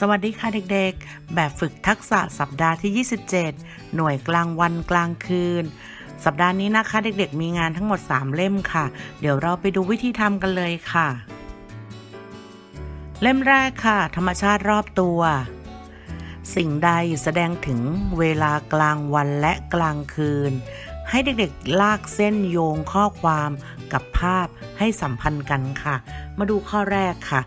สวัสดีค่ะเด็กๆ แบบฝึกทักษะสัปดาห์ที่ 27 หน่วยกลางวันกลางคืน สัปดาห์นี้นะคะเด็กๆ มีงานทั้งหมด 3 เล่มค่ะ เดี๋ยวเราไปดูวิธีทำกันเลยค่ะ เล่มแรกค่ะ ธรรมชาติรอบตัว สิ่งใดแสดงถึงเวลากลางวันและกลางคืน ให้เด็กๆ ลากเส้นโยงข้อความกับภาพให้สัมพันธ์กันค่ะ มาดูข้อแรกค่ะ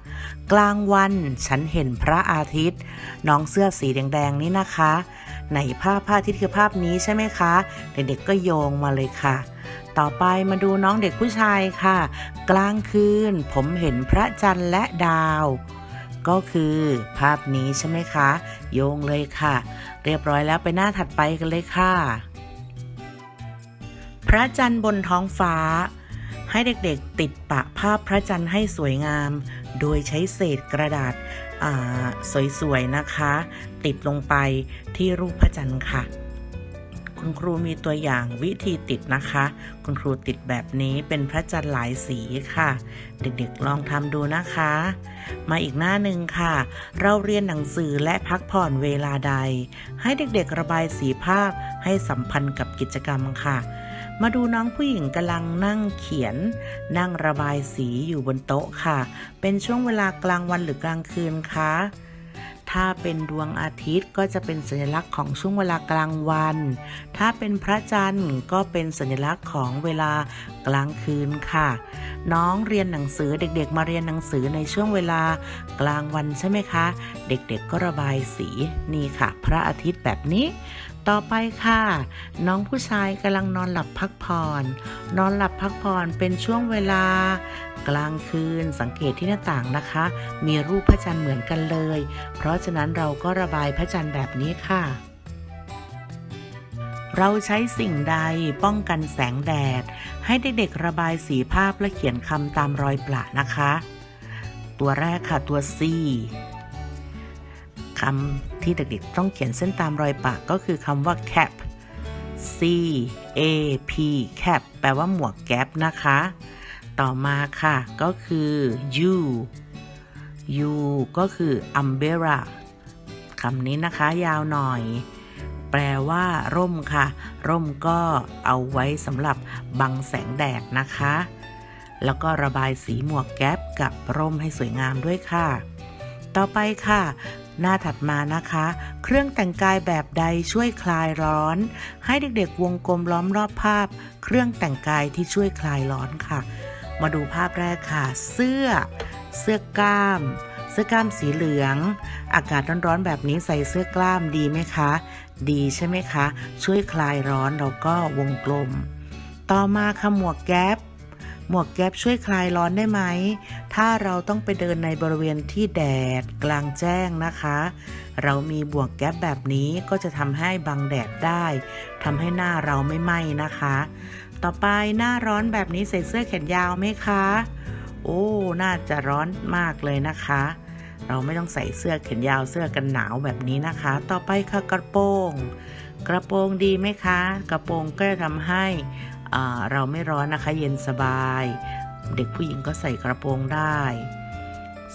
กลางวันฉันเห็นพระอาทิตย์ น้องเสื้อสีแดงๆนี่นะคะไหนภาพพระอาทิตย์คือภาพนี้ใช่ไหมคะ เด็กๆก็โยงมาเลยค่ะ ต่อไปมาดูน้องเด็กผู้ชายค่ะ กลางคืนผมเห็นพระจันทร์และดาว ก็คือภาพนี้ใช่ไหมคะ โยงเลยค่ะ เรียบร้อยแล้วไปหน้าถัดไปกันเลยค่ะ พระจันทร์บนท้องฟ้า ให้เด็กๆติดปะภาพพระจันทร์ให้สวยงาม โดยใช้เศษกระดาษาสวยๆนะคะ ติดลงไปที่รูปพระจันทร์ค่ะ คุณครูมีตัวอย่างวิธีติดนะคะ คุณครูติดแบบนี้เป็นพระจันทร์หลายสีค่ะ เด็กๆลองทำดูนะคะ มาอีกหน้าหนึ่งค่ะ เราเรียนหนังสือและพักผ่อนเวลาใด ให้เด็กๆระบายสีภาพให้สัมพันธ์กับกิจกรรมค่ะ มาดูน้องผู้หญิงกำลังนั่งเขียน นั่งระบายสีอยู่บนโต๊ะค่ะ เป็นช่วงเวลากลางวันหรือกลางคืนคะถ้าเป็นดวงอาทิตย์ก็จะเป็นสัญลักษณ์ของช่วงเวลากลางวัน ถ้าเป็นพระจันทร์ก็เป็นสัญลักษณ์ของเวลากลางคืนค่ะ น้องเรียนหนังสือเด็กๆ มาเรียนหนังสือในช่วงเวลากลางวันใช่ไหมคะ เด็กๆก็ระบายสีนี่ค่ะ พระอาทิตย์แบบนี้ ต่อไปค่ะ น้องผู้ชายกำลังนอนหลับพักผ่อน นอนหลับพักผ่อนเป็นช่วงเวลา กลางคืนสังเกตที่หน้าต่างนะคะ มีรูปพระจันทร์เหมือนกันเลย เพราะฉะนั้นเราก็ระบายพระจันทร์แบบนี้ค่ะเราใช้สิ่งใดป้องกันแสงแดด ให้เด็กๆระบายสีภาพและเขียนคำตามรอยประนะคะ ตัวแรกค่ะตัว C คำ ที่เด็กๆ ต้องเขียนเส้นตามรอยปะก็คือคำว่า cap C A P cap แปลว่าหมวกแก๊ปนะคะ ต่อมาค่ะ ก็คือ U U ก็คือ umbrella คำนี้นะคะยาวหน่อย แปลว่า ร่มค่ะ ร่มก็เอาไว้สำหรับบังแสงแดดนะคะ แล้วก็ระบายสีหมวกแก๊ปกับร่มให้สวยงามด้วยค่ะ ต่อไปค่ะ หน้าถัดมานะคะ เครื่องแต่งกายแบบใดช่วยคลายร้อน ให้เด็กๆวงกลมล้อมรอบภาพ เครื่องแต่งกายที่ช่วยคลายร้อนค่ะ มาดูภาพแรกค่ะ เสื้อ เสื้อกล้ามเสื้อกล้ามสีเหลือง อากาศร้อนๆแบบนี้ใส่เสื้อกล้ามดีไหมคะ ดีใช่ไหมคะ ช่วยคลายร้อนเราก็วงกลม ต่อมาค่ะหมวกแก๊ป หมวกแก๊ปช่วยคลายร้อนได้ไหม ถ้าเราต้องไปเดินในบริเวณที่แดดกลางแจ้งนะคะ เรามีบวกแก๊ปแบบนี้ก็จะทำให้บังแดดได้ทำให้หน้าเราไม่ไหม้นะคะ ต่อไปหน้าร้อนแบบนี้ใส่เสื้อแขนยาวไหมคะ โอ้ น่าจะร้อนมากเลยนะคะ เราไม่ต้องใส่เสื้อแขนยาวเสื้อกันหนาวแบบนี้นะคะ ต่อไปค่ะกระโปรงกระโปรงดีไหมคะ กระโปรงก็จะทำให้ เราไม่ร้อนนะคะเย็นสบาย เด็กผู้หญิงก็ใส่กระโปรงได้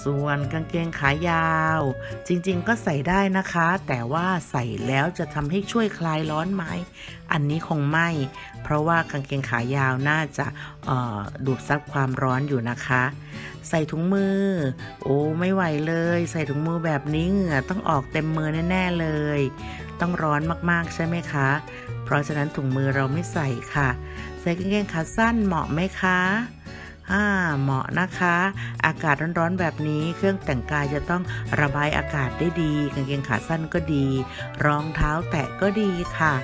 ส่วนกางเกงขายาว จริงๆก็ใส่ได้นะคะ แต่ว่าใส่แล้วจะทำให้ช่วยคลายร้อนไหม อันนี้คงไม่ เพราะว่ากางเกงขายาวน่าจะดูดซับความร้อนอยู่นะคะ ใส่ถุงมือ โอ้ไม่ไหวเลย ใส่ถุงมือแบบนี้เหงื่อต้องออกเต็มมือแน่ ๆเลย ต้องร้อนมากๆใช่ไหมคะ เพราะฉะนั้นถุงมือเราไม่ใส่ค่ะ ใส่กางเกงขาสั้นเหมาะไหมคะอ่าเหมาะนะคะ อากาศร้อนๆแบบนี้ เครื่องแต่งกายจะต้องระบายอากาศได้ดี กางเกงขาสั้นก็ดี รองเท้าแตะก็ดีค่ะ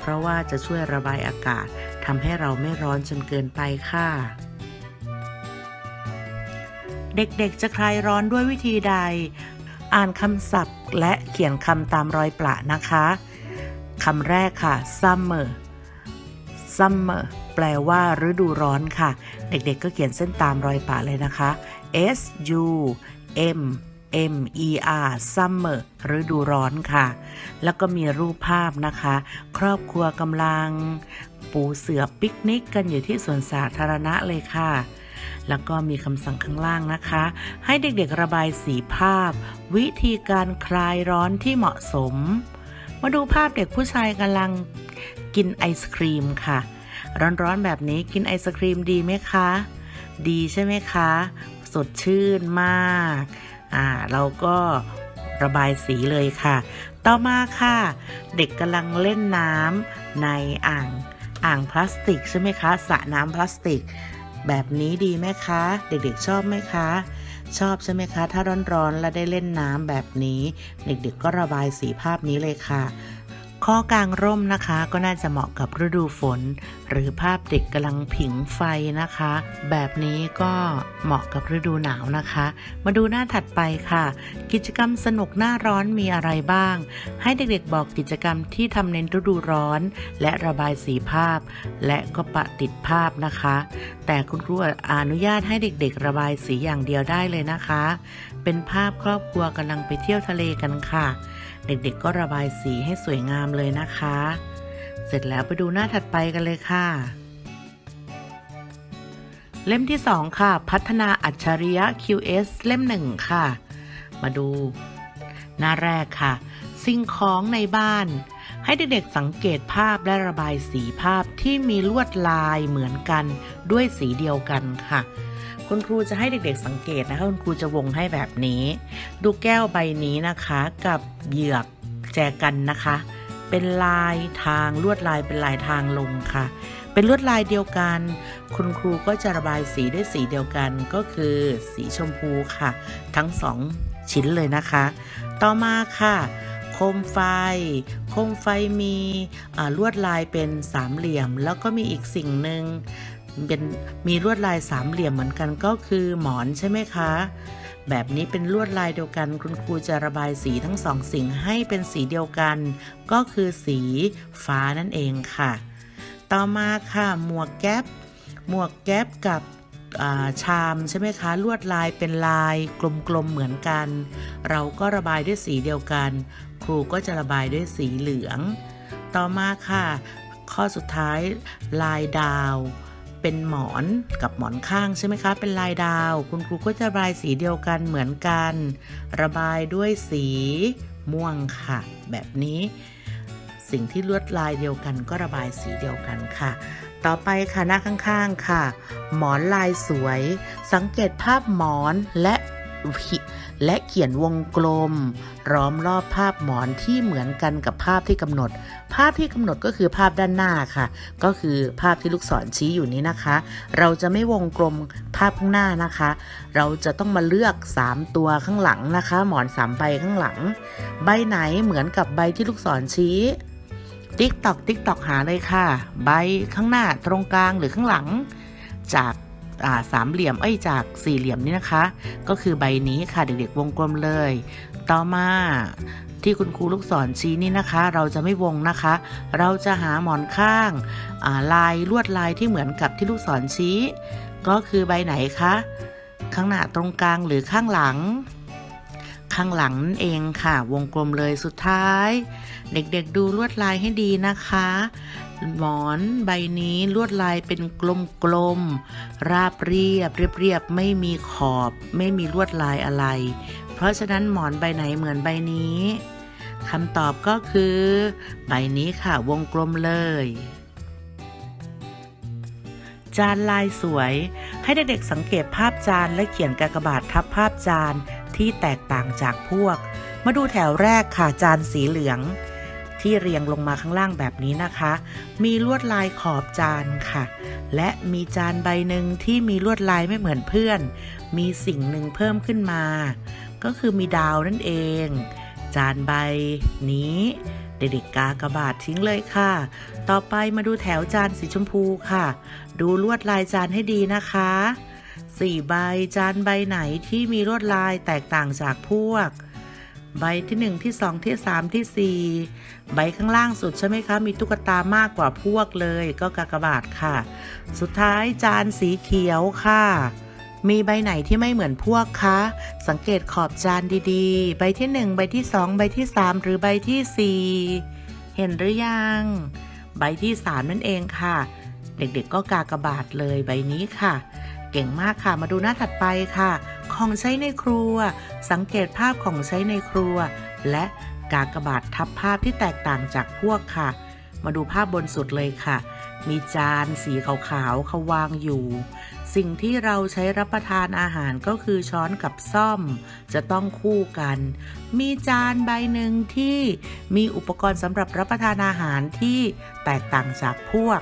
เพราะว่าจะช่วยระบายอากาศทำให้เราไม่ร้อนจนเกินไปค่ะ เด็กๆจะคลายร้อนด้วยวิธีใด อ่านคำศัพท์และเขียนคำตามรอยประนะคะ คำแรกค่ะ summer summer แปลว่าฤดูร้อนค่ะ เด็กๆก็เขียนเส้นตามรอยประเลยนะคะ S U M M E R summer ฤดูร้อนค่ะ แล้วก็มีรูปภาพนะคะ ครอบครัวกำลัง ปูเสือปิกนิกกันอยู่ที่สวนสาธารณะเลยค่ะ แล้วก็มีคำสั่งข้างล่างนะคะ ให้เด็กๆระบายสีภาพ วิธีการคลายร้อนที่เหมาะสม มาดูภาพเด็กผู้ชายกำลังกินไอศครีมค่ะ ร้อนๆแบบนี้กินไอศครีมดีไหมคะ ดีใช่ไหมคะ สดชื่นมากอ่าเราก็ระบายสีเลยค่ะ ต่อมาค่ะ เด็กกำลังเล่นน้ำในอ่างอ่างพลาสติกใช่ไหมคะสระน้ำพลาสติก แบบนี้ดีไหมคะ เด็กๆชอบไหมคะ ชอบใช่ไหมคะ ถ้าร้อนๆ แล้วได้เล่นน้ำแบบนี้ เด็กๆก็ระบายสีภาพนี้เลยค่ะ ข้อกลางร่มนะคะ ก็น่าจะเหมาะกับฤดูฝน หรือภาพเด็กกำลังผิงไฟนะคะ แบบนี้ก็เหมาะกับฤดูหนาวนะคะ มาดูหน้าถัดไปค่ะ กิจกรรมสนุกหน้าร้อนมีอะไรบ้าง ให้เด็กๆบอกกิจกรรมที่ทำในฤดูร้อน และระบายสีภาพ และก็ปะติดภาพนะคะ แต่คุณครูอนุญาตให้เด็กๆ ระบายสีอย่างเดียวได้เลยนะคะ เป็นภาพครอบครัวกำลังไปเที่ยวทะเลกันค่ะ เด็กๆก็ระบายสีให้สวยงามเลยนะคะ เสร็จแล้วไปดูหน้าถัดไปกันเลยค่ะ เล่มที่ 2 ค่ะ พัฒนาอัจฉริยะ QS เล่ม 1 ค่ะ มาดู หน้าแรกค่ะ สิ่งของในบ้าน ให้เด็กๆสังเกตภาพและระบายสีภาพที่มีลวดลายเหมือนกันด้วยสีเดียวกันค่ะ คุณครูจะให้เด็กๆสังเกตนะคะ คุณครูจะวงให้แบบนี้ ดูแก้วใบนี้นะคะกับเหยือกแจกันนะคะ เป็นลายทางลวดลายเป็นลายทางลงค่ะ เป็นลวดลายเดียวกัน คุณครูก็จะระบายสีด้วยสีเดียวกันก็คือสีชมพูค่ะ ทั้งสองชิ้นเลยนะคะ ต่อมาค่ะโคมไฟ โคมไฟมีลวดลายเป็นสามเหลี่ยม แล้วก็มีอีกสิ่งหนึ่ง เป็นมีลวดลายสามเหลี่ยมเหมือนกันก็คือหมอนใช่ไหมคะ แบบนี้เป็นลวดลายเดียวกันคุณครูจะระบายสีทั้งสองสิ่งให้เป็นสีเดียวกัน ก็คือสีฟ้านั่นเองค่ะ ต่อมาค่ะหมวกแก๊ปหมวกแก๊ปกับาชามใช่ไหมคะ ลวดลายเป็นลายกลมๆเหมือนกัน เราก็ระบายด้วยสีเดียวกัน ครูก็จะระบายด้วยสีเหลือง ต่อมาค่ะ ข้อสุดท้ายลายดาว เป็นหมอนกับหมอนข้างใช่ไหมคะ เป็นลายดาว คุณครูก็จะระบายสีเดียวกันเหมือนกัน ระบายด้วยสีม่วงค่ะ แบบนี้ สิ่งที่ลวดลายเดียวกันก็ระบายสีเดียวกันค่ะ ต่อไปค่ะหน้าข้างๆค่ะ หมอนลายสวย สังเกตภาพหมอนและ และเขียนวงกลมล้อมรอบภาพหมอนที่เหมือนกันกับภาพที่กำหนด ภาพที่กำหนดก็คือภาพด้านหน้าค่ะ ก็คือภาพที่ลูกศรชี้อยู่นี้นะคะ เราจะไม่วงกลมภาพข้างหน้านะคะ เราจะต้องมาเลือก 3 ตัวข้างหลังนะคะ หมอนสามใบข้างหลัง ใบไหนเหมือนกับใบที่ลูกศรชี้ติ๊กตอกติ๊กตอกหาเลยค่ะ ใบข้างหน้าตรงกลางหรือข้างหลัง จาก สามเหลี่ยมเอ้ยจากสี่เหลี่ยมนี่นะคะ ก็คือใบนี้ค่ะเด็กๆวงกลมเลย ต่อมาที่คุณครูลูกศรชี้นี่นะคะ เราจะไม่วงนะคะ เราจะหาหมอนข้างาลายลวดลายที่เหมือนกับที่ลูกศรชี้ ก็คือใบไหนคะข้างหน้าตรงกลางหรือข้างหลัง ข้างหลังนั่นเองค่ะ วงกลมเลยสุดท้าย เด็กๆดูลวดลายให้ดีนะคะ หมอนใบนี้ลวดลายเป็นกลมๆ ราบเรียบ เรียบๆ ไม่มีขอบ ไม่มีลวดลายอะไร เพราะฉะนั้นหมอนใบไหนเหมือนใบนี้คำตอบก็คือ ใบนี้ค่ะวงกลมเลย จานลายสวย ให้เด็กๆสังเกตภาพจานและเขียนกากบาททับภาพจานที่แตกต่างจากพวก มาดูแถวแรกค่ะจานสีเหลือง ที่เรียงลงมาข้างล่างแบบนี้นะคะ มีลวดลายขอบจานค่ะ และมีจานใบหนึ่งที่มีลวดลายไม่เหมือนเพื่อน มีสิ่งหนึ่งเพิ่มขึ้นมา ก็คือมีดาวนั่นเอง จานใบนี้ เด็กๆกากบาททิ้งเลยค่ะ ต่อไปมาดูแถวจานสีชมพูค่ะ ดูลวดลายจานให้ดีนะคะสี่ใบจานใบไหนที่มีลวดลายแตกต่างจากพวก ใบที่หนึ่งที่สองที่สามที่สี่ใบข้างล่างสุดใช่ไหมคะ มีตุ๊กตามากกว่าพวกเลยก็กากบาทค่ะ สุดท้ายจานสีเขียวค่ะ มีใบไหนที่ไม่เหมือนพวกคะ สังเกตขอบจานดีๆ ใบที่หนึ่งใบที่สองใบที่สามหรือใบที่สี่เห็นหรือยัง ใบที่สามนั่นเองค่ะ เด็กๆก็กากบาทเลยใบนี้ค่ะ ก่งมากค่ะ มาดูหน้าถัดไปค่ะ ของใช้ในครัว สังเกตภาพของใช้ในครัว และกากบาททับภาพที่แตกต่างจากพวกค่ะ มาดูภาพบนสุดเลยค่ะ มีจานสีขาวๆเขาวางอยู่ สิ่งที่เราใช้รับประทานอาหารก็คือช้อนกับซ่อม จะต้องคู่กัน มีจานใบหนึ่งที่มีอุปกรณ์สำหรับรับประทานอาหารที่แตกต่างจากพวก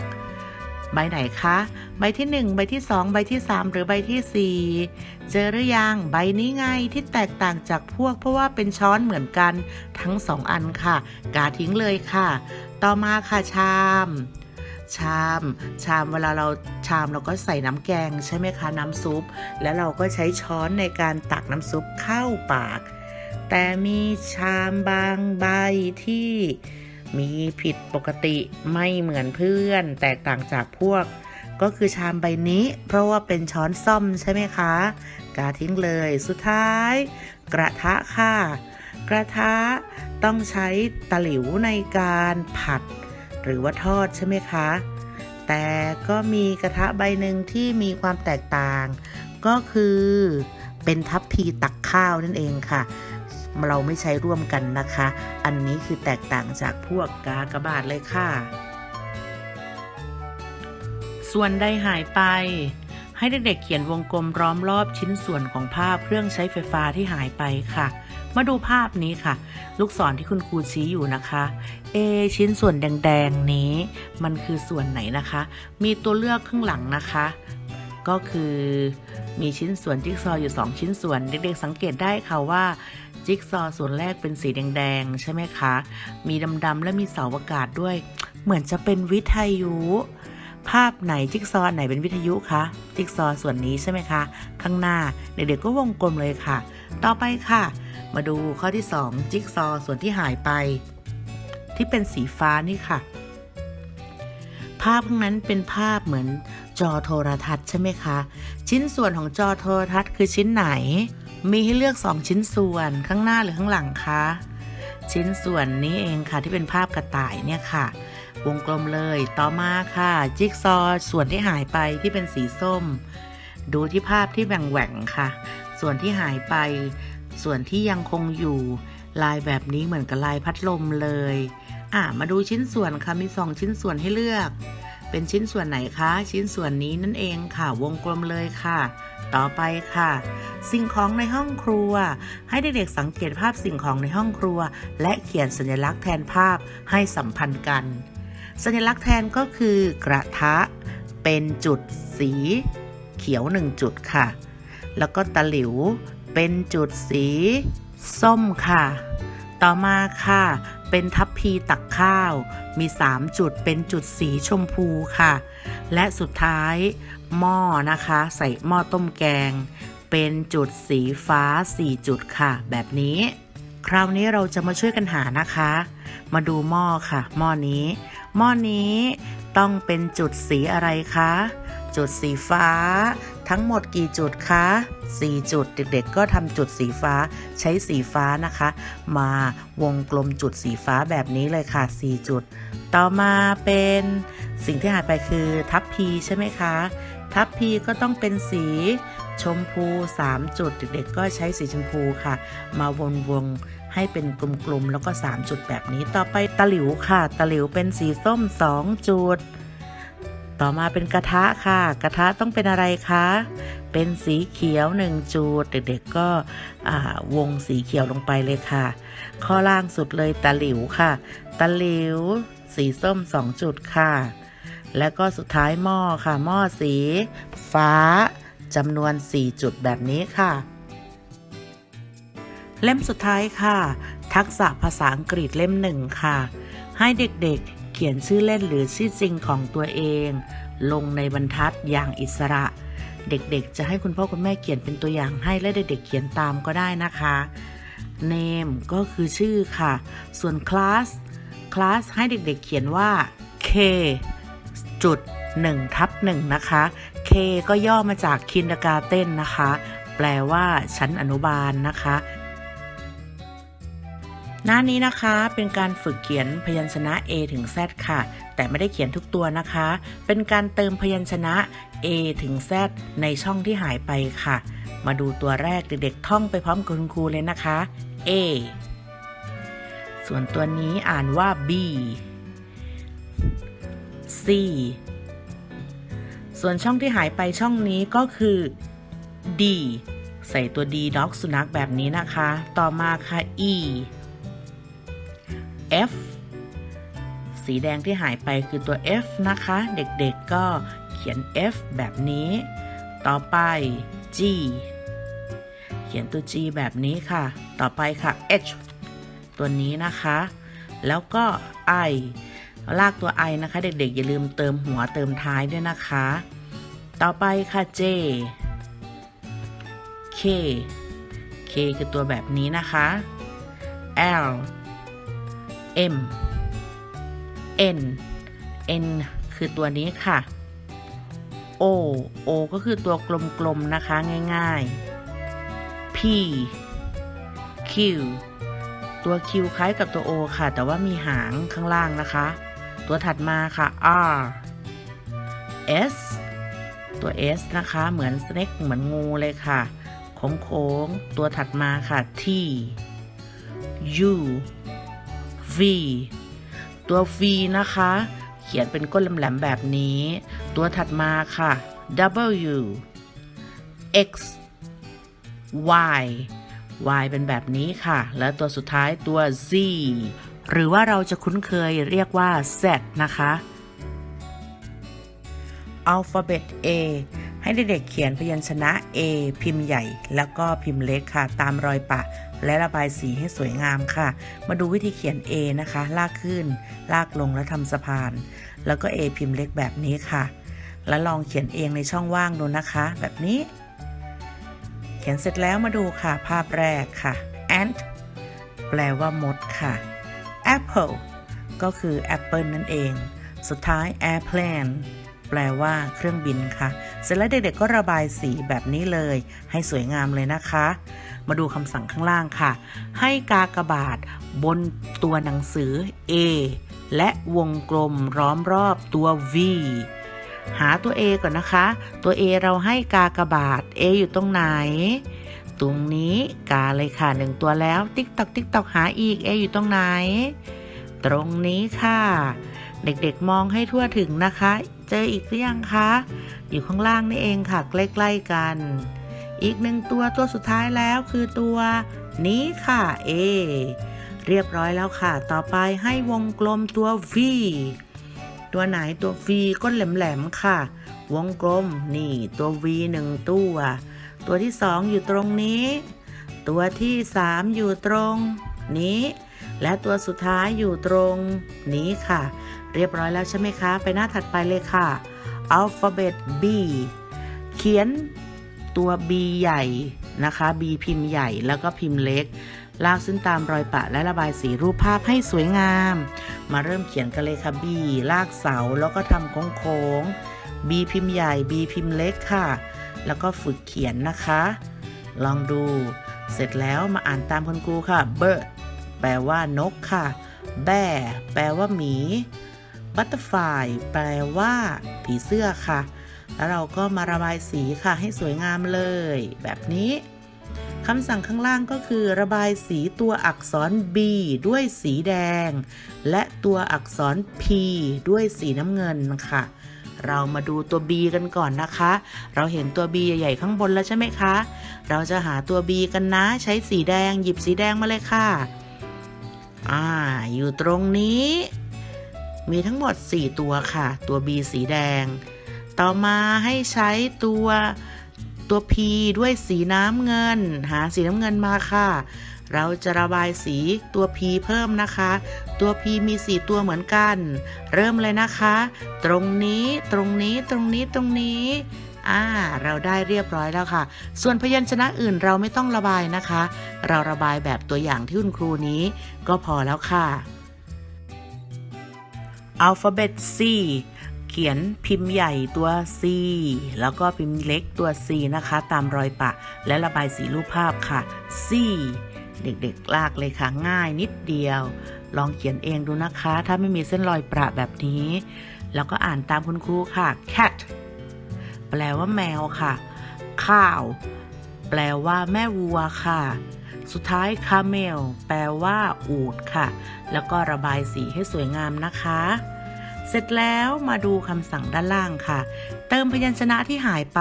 ใบไหนคะ ใบที่ 1 ใบที่ 2 ใบที่ 3 หรือใบทีสี่ 4 เจอหรือยัง ใบนี้ไงที่แตกต่างจากพวกเพราะว่าเป็นช้อนเหมือนกันทั้งสองอันค่ะ กาทิ้งเลยค่ะ ต่อมาค่ะชามชาม ชามเวลาเราชามเราก็ใส่น้ำแกงใช่ไหมคะน้ำซุป แล้วเราก็ใช้ช้อนในการตักน้ำซุปเข้าปาก แต่มีชามบางใบที่ มีผิดปกติไม่เหมือนเพื่อน แตกต่างจากพวก ก็คือชามใบนี้ เพราะว่าเป็นช้อนซ่อมใช่ไหมคะ กาทิ้งเลยสุดท้าย กระทะค่ะ กระทะต้องใช้ตะหลิวในการผัด หรือว่าทอดใช่ไหมคะ แต่ก็มีกระทะใบหนึ่งที่มีความแตกต่าง ก็คือเป็นทัพพีตักข้าวนั่นเองค่ะ เราไม่ใช้ร่วมกันนะคะ อันนี้คือแตกต่างจากพวกกากระบาทเลยค่ะ ส่วนใดหายไป ให้เด็กๆเขียนวงกลมล้อมรอบชิ้นส่วนของภาพเครื่องใช้ไฟฟ้าที่หายไปค่ะมาดูภาพนี้ค่ะ ลูกศรที่คุณครูชี้อยู่นะคะ เอ ชิ้นส่วนแดงๆนี้ มันคือส่วนไหนนะคะ มีตัวเลือกข้างหลังนะคะ ก็คือมีชิ้นส่วนจิ๊กซอว์อยู่ 2 ชิ้นส่วน เด็กๆสังเกตได้ค่ะว่า จิ๊กซอส่วนแรกเป็นสีแดงๆ ใช่ไหมคะ มีดำๆ และมีเสาอากาศด้วย เหมือนจะเป็นวิทยุ ภาพไหนจิ๊กซอไหนเป็นวิทยุคะ จิ๊กซอส่วนนี้ใช่ไหมคะ ข้างหน้าเด็กๆก็วงกลมเลยค่ะ ต่อไปค่ะ มาดูข้อที่ 2 จิ๊กซอส่วนที่หายไป ที่เป็นสีฟ้านี่ค่ะ ภาพข้างนั้นเป็นภาพเหมือนจอโทรทัศน์ใช่ไหมคะ ชิ้นส่วนของจอโทรทัศน์คือชิ้นไหน มีให้เลือก 2 ชิ้นส่วนข้างหน้าหรือข้างหลังคะชิ้นส่วนนี้เองค่ะที่เป็นภาพกระต่ายเนี่ยค่ะ วงกลมเลยต่อมาค่ะ จิ๊กซอว์ส่วนที่หายไปที่เป็นสีส้ม ดูที่ภาพที่แหว่งแหว่งค่ะ ส่วนที่หายไป ส่วนที่ยังคงอยู่ ลายแบบนี้เหมือนกับลายพัดลมเลย อะมาดูชิ้นส่วนค่ะมีสองชิ้นส่วนให้เลือก เป็นชิ้นส่วนไหนคะ ชิ้นส่วนนี้นั่นเองค่ะ วงกลมเลยค่ะ ต่อไปค่ะ สิ่งของในห้องครัว ให้เด็กๆสังเกตภาพสิ่งของในห้องครัว และเขียนสัญลักษณ์แทนภาพให้สัมพันธ์กัน สัญลักษณ์แทนก็คือกระทะ เป็นจุดสี เขียวหนึ่งจุดค่ะ แล้วก็ตะหลิว เป็นจุดสี ส้มค่ะ ต่อมาค่ะเป็นทัพพีตักข้าว มี 3 จุดเป็นจุดสีชมพูค่ะ และสุดท้ายหม้อนะคะ ใส่หม้อต้มแกง เป็นจุดสีฟ้า 4 จุดค่ะ แบบนี้ คราวนี้เราจะมาช่วยกันหานะคะ มาดูหม้อค่ะ หม้อนี้ หม้อนี้ต้องเป็นจุดสีอะไรคะ จุดสีฟ้า ทั้งหมดกี่จุดคะ 4 จุด เด็กๆ ก็ทำจุดสีฟ้าใช้สีฟ้านะคะ มาวงกลมจุดสีฟ้าแบบนี้เลยค่ะ 4 จุด ต่อมาเป็นสิ่งที่หายไปคือทัพพีใช่ไหมคะ ทัพพีก็ต้องเป็นสีชมพู 3 จุด เด็กๆ ก็ใช้สีชมพูค่ะ มาวนวงให้เป็นกลมๆ แล้วก็ 3 จุดแบบนี้ ต่อไปตะหลิวค่ะ ตะหลิวเป็นสีส้ม 2 จุด ต่อมาเป็นกระทะค่ะ กระทะต้องเป็นอะไรคะ เป็นสีเขียวหนึ่งจุด เด็กๆก็วงสีเขียวลงไปเลยค่ะ ข้อล่างสุดเลยตะหลิวค่ะ ตะหลิว สีส้มสองจุดค่ะ แล้วก็สุดท้ายหม้อค่ะ หม้อสี ฟ้าจำนวน 4 จุดแบบนี้ค่ะ เล่มสุดท้ายค่ะ ทักษะภาษาอังกฤษเล่มหนึ่งค่ะ ให้เด็กๆ เขียนชื่อเล่นหรือชื่อจริงของตัวเอง ลงในบรรทัดอย่างอิสระ เด็กๆ จะให้คุณพ่อคุณแม่เขียนเป็นตัวอย่างให้และเด็กๆ เขียนตามก็ได้นะคะ name ก็คือชื่อค่ะ ส่วน class class ให้เด็กๆ เขียนว่า k จุด1ทับ1นะคะ K ก็ย่อมาจาก kindergarten นะคะ แปลว่าชั้นอนุบาลนะคะ หน้านี้นะคะเป็นการฝึกเขียนพยัญชนะ A ถึง Z ค่ะ แต่ไม่ได้เขียนทุกตัวนะคะ เป็นการเติมพยัญชนะ A ถึง Z ในช่องที่หายไปค่ะ มาดูตัวแรกเด็กๆท่องไปพร้อมกับคุณครูเลยนะคะ A ส่วนตัวนี้อ่านว่า B C ส่วนช่องที่หายไปช่องนี้ก็คือ D ใส่ตัว D ด็อกสุนัขแบบนี้นะคะ ต่อมาค่ะ E F สีแดงที่หายไปคือตัว F นะคะ เด็กๆก็เขียน F แบบนี้ ต่อไป G เขียนตัว G แบบนี้ค่ะ ต่อไปค่ะ H ตัวนี้นะคะ แล้วก็ I ลากตัว I นะคะ เด็กๆ อย่าลืมเติมหัวเติมท้ายด้วยนะคะ ต่อไปค่ะ J K K คือตัวแบบนี้นะคะ L M N N คือตัวนี้ค่ะ O O ก็คือตัวกลมๆนะคะง่ายๆ P Q ตัว Q คล้ายกับตัว O ค่ะ แต่ว่ามีหางข้างล่างนะคะ ตัวถัดมาค่ะ R S ตัว S นะคะ เหมือนสเน็กเหมือนงูเลยค่ะ โค้งๆ ตัวถัดมาค่ะ T U V ตัว V นะคะ เขียนเป็นก้นแหลมๆแบบนี้ ตัวถัดมาค่ะ W X Y Y เป็นแบบนี้ค่ะ แล้วตัวสุดท้ายตัว Z หรือว่าเราจะคุ้นเคยเรียกว่า Z นะคะอัลฟาเบต A ให้เด็กๆเขียนพยัญชนะ A พิมพ์ใหญ่ แล้วก็พิมพ์เล็กค่ะ ตามรอยปะ และระบายสีให้สวยงามค่ะ มาดูวิธีเขียน A นะคะ ลากขึ้น ลากลงและทำสะพาน แล้วก็ A พิมพ์เล็กแบบนี้ค่ะ แล้วลองเขียนเองในช่องว่างดูนะคะ แบบนี้ เขียนเสร็จแล้วมาดูค่ะ ภาพแรกค่ะ ant แปลว่ามดค่ะ apple ก็คือแอปเปิลนั่นเอง สุดท้าย airplane แปลว่าเครื่องบินค่ะ เสร็จแล้วเด็กๆก็ระบายสีแบบนี้เลย ให้สวยงามเลยนะคะ มาดูคำสั่งข้างล่างค่ะ ให้กากบาทบนตัวหนังสือ A และวงกลมล้อมรอบตัว V หาตัว A ก่อนนะคะ ตัว A เราให้กากบาท A อยู่ตรงไหน ตรงนี้กาเลยค่ะหนึ่งตัวแล้ว ติ๊กตอกติ๊กตอกหาอีก A อยู่ตรงไหน ตรงนี้ค่ะ เด็กๆมองให้ทั่วถึงนะคะ เจออีกหรือยังคะ อยู่ข้างล่างนี่เองค่ะ ใกล้ๆกัน อีกหนึ่งตัวตัวสุดท้ายแล้วคือตัวนี้ค่ะ A เรียบร้อยแล้วค่ะ ต่อไปให้วงกลมตัว V ตัวไหนตัว V ก้นแหลมๆค่ะ วงกลมนี่ตัว V หนึ่งตัว ตัวที่สองอยู่ตรงนี้ ตัวที่สามอยู่ตรงนี้ และตัวสุดท้ายอยู่ตรงนี้ค่ะ เรียบร้อยแล้วใช่ไหมคะ ไปหน้าถัดไปเลยค่ะอัลฟาเบต B เขียนตัว B ใหญ่นะคะ B พิมพ์ใหญ่แล้วก็พิมพ์เล็ก ลากเส้นตามรอยปะและระบายสีรูปภาพให้สวยงาม มาเริ่มเขียนกันเลยค่ะ B ลากเสาแล้วก็ทำโค้งๆ B พิมพ์ใหญ่ B พิมพ์เล็กค่ะ แล้วก็ฝึกเขียนนะคะ ลองดู เสร็จแล้วมาอ่านตามคุณครูค่ะ bird แปลว่านกค่ะ bear แปลว่าหมี butterfly แปลว่า ผีเสื้อค่ะ แล้วเราก็มาระบายสีค่ะให้สวยงามเลย แบบนี้คำสั่งข้างล่างก็คือ ระบายสีตัวอักษร B ด้วยสีแดง และตัวอักษร P ด้วยสีน้ำเงินค่ะ เรามาดูตัว B กันก่อนนะคะ เราเห็นตัว B ใหญ่ๆข้างบนแล้วใช่ไหมคะ เราจะหาตัว B กันนะ ใช้สีแดงหยิบสีแดงมาเลยค่ะ อ่า อยู่ตรงนี้ มีทั้งหมด 4 ตัวค่ะ ตัว B สีแดง ต่อมาให้ใช้ตัวตัว P ด้วยสีน้ำเงิน หาสีน้ำเงินมาค่ะ เราจะระบายสีตัว P เพิ่มนะคะ ตัว P มีสีตัวเหมือนกัน เริ่มเลยนะคะ ตรงนี้ ตรงนี้ ตรงนี้ ตรงนี้อ่าเราได้เรียบร้อยแล้วค่ะ ส่วนพยัญชนะอื่นเราไม่ต้องระบายนะคะ เราระบายแบบตัวอย่างที่คุณครูนี้ก็พอแล้วค่ะ อัลฟาเบต C เขียนพิมพ์ใหญ่ตัว C แล้วก็พิมพ์เล็กตัว C นะคะ ตามรอยปะ และระบายสีรูปภาพค่ะ C เด็กๆ ลากเลยค่ะ ง่ายนิดเดียว ลองเขียนเองดูนะคะ ถ้าไม่มีเส้นรอยประแบบนี้ แล้วก็อ่านตามคุณครูค่ะ cat แปลว่าแมวค่ะ ข้าว แปลว่าแม่วัวค่ะ สุดท้าย camel แปลว่าอูฐค่ะ แล้วก็ระบายสีให้สวยงามนะคะ เสร็จแล้วมาดูคำสั่งด้านล่างค่ะ เติมพยัญชนะที่หายไป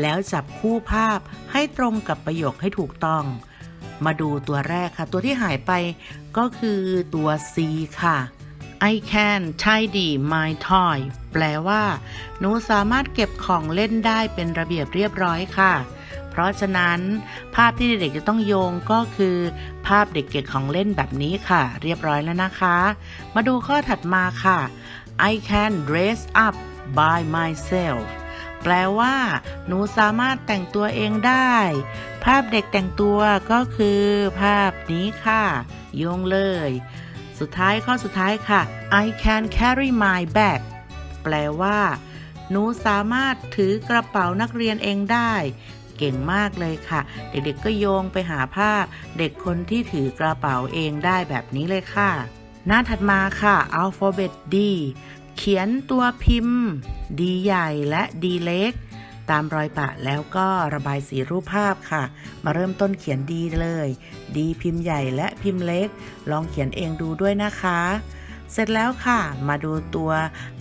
แล้วจับคู่ภาพให้ตรงกับประโยคให้ถูกต้อง มาดูตัวแรกค่ะ ตัวที่หายไปก็คือตัว C ค่ะ I can tidy my toy แปลว่า หนูสามารถเก็บของเล่นได้เป็นระเบียบเรียบร้อยค่ะ เพราะฉะนั้น ภาพที่เด็กๆจะต้องโยงก็คือ ภาพเด็กเก็บของเล่นแบบนี้ค่ะ เรียบร้อยแล้วนะคะ มาดูข้อถัดมาค่ะ I can dress up by myself แปลว่า หนูสามารถแต่งตัวเองได้ ภาพเด็กแต่งตัวก็คือ ภาพนี้ค่ะ โยงเลย สุดท้ายข้อสุดท้ายค่ะ I can carry my bag แปลว่า หนูสามารถถือกระเป๋านักเรียนเองได้ เก่งมากเลยค่ะ เด็กๆก็โยงไปหาภาพ เด็กคนที่ถือกระเป๋าเองได้แบบนี้เลยค่ะ หน้าถัดมาค่ะ alphabet D เขียนตัวพิมพ์ D ใหญ่และ D เล็ก ตามรอยปะแล้วก็ระบายสีรูปภาพค่ะ มาเริ่มต้นเขียนดีเลย ดีพิมพ์ใหญ่และพิมพ์เล็ก ลองเขียนเองดูด้วยนะคะเสร็จแล้วค่ะ มาดูตัว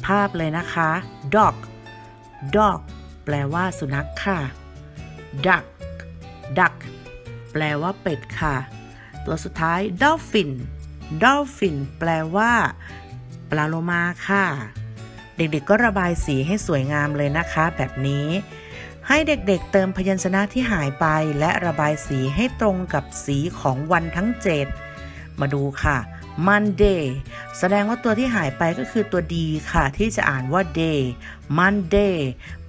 ภาพเลยนะคะ dog dog แปลว่าสุนัขค่ะ duck duck แปลว่าเป็ดค่ะ ตัวสุดท้าย dolphin dolphin แปลว่าปลาโลมาค่ะ เด็กๆก็ระบายสีให้สวยงามเลยนะคะ แบบนี้ ให้เด็กๆเติมพยัญชนะที่หายไป และระบายสีให้ตรงกับสีของวันทั้ง7มาดูค่ะ Monday แสดงว่าตัวที่หายไปก็คือตัว D ค่ะ ที่จะอ่านว่า day Monday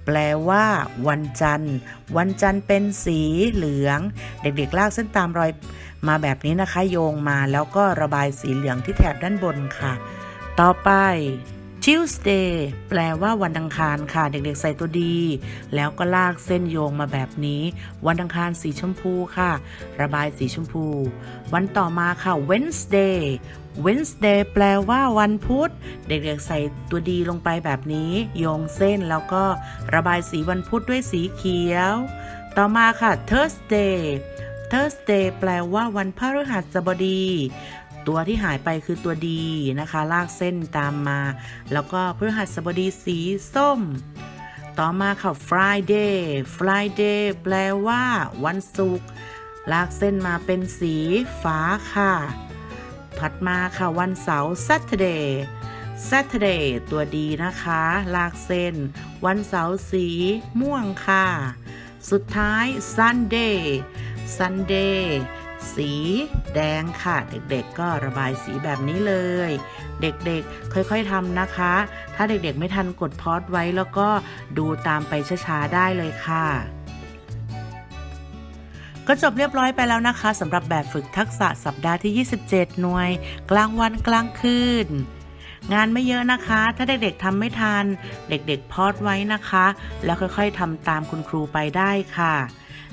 แปลว่า วันจันทร์ วันจันทร์เป็นสีเหลือง เด็กๆลากเส้นตามรอยมาแบบนี้นะคะ โยงมาแล้วก็ระบายสีเหลืองที่แถบด้านบนค่ะ ต่อไป Tuesday แปลว่าวันอังคารค่ะ เด็กๆใส่ตัวดี แล้วก็ลากเส้นโยงมาแบบนี้ วันอังคารสีชมพูค่ะ ระบายสีชมพู วันต่อมาค่ะ Wednesday Wednesday แปลว่าวันพุธ เด็กๆใส่ตัวดีลงไปแบบนี้ โยงเส้นแล้วก็ระบายสีวันพุธด้วยสีเขียว ต่อมาค่ะ Thursday Thursday แปลว่าวันพฤหัสบดี ตัวที่หายไปคือตัวดีนะคะ ลากเส้นตามมา แล้วก็พฤหัสบดีสีส้ม ต่อมาค่ะ Friday Friday แปลว่า วันศุกร์ลากเส้นมาเป็นสีฟ้าค่ะ ถัดมาค่ะวันเสาร์ Saturday Saturday ตัวดีนะคะ ลากเส้น วันเสาร์สีม่วงค่ะ สุดท้าย Sunday Sunday สีแดงค่ะ เด็กๆ ก็ระบายสีแบบนี้เลย เด็กๆ ค่อยๆทำนะคะ ถ้าเด็กๆ ไม่ทันกดพอดไว้แล้วก็ดูตามไปช้าๆ ได้เลยค่ะก็จบเรียบร้อยไปแล้วนะคะสำหรับแบบฝึกทักษะสัปดาห์ที่ 27 หน่วย กลางวันกลางคืน งานไม่เยอะนะคะ ถ้าเด็กๆทำไม่ทัน เด็กๆพอดไว้นะคะ แล้วค่อยๆทำตามคุณครูไปได้ค่ะ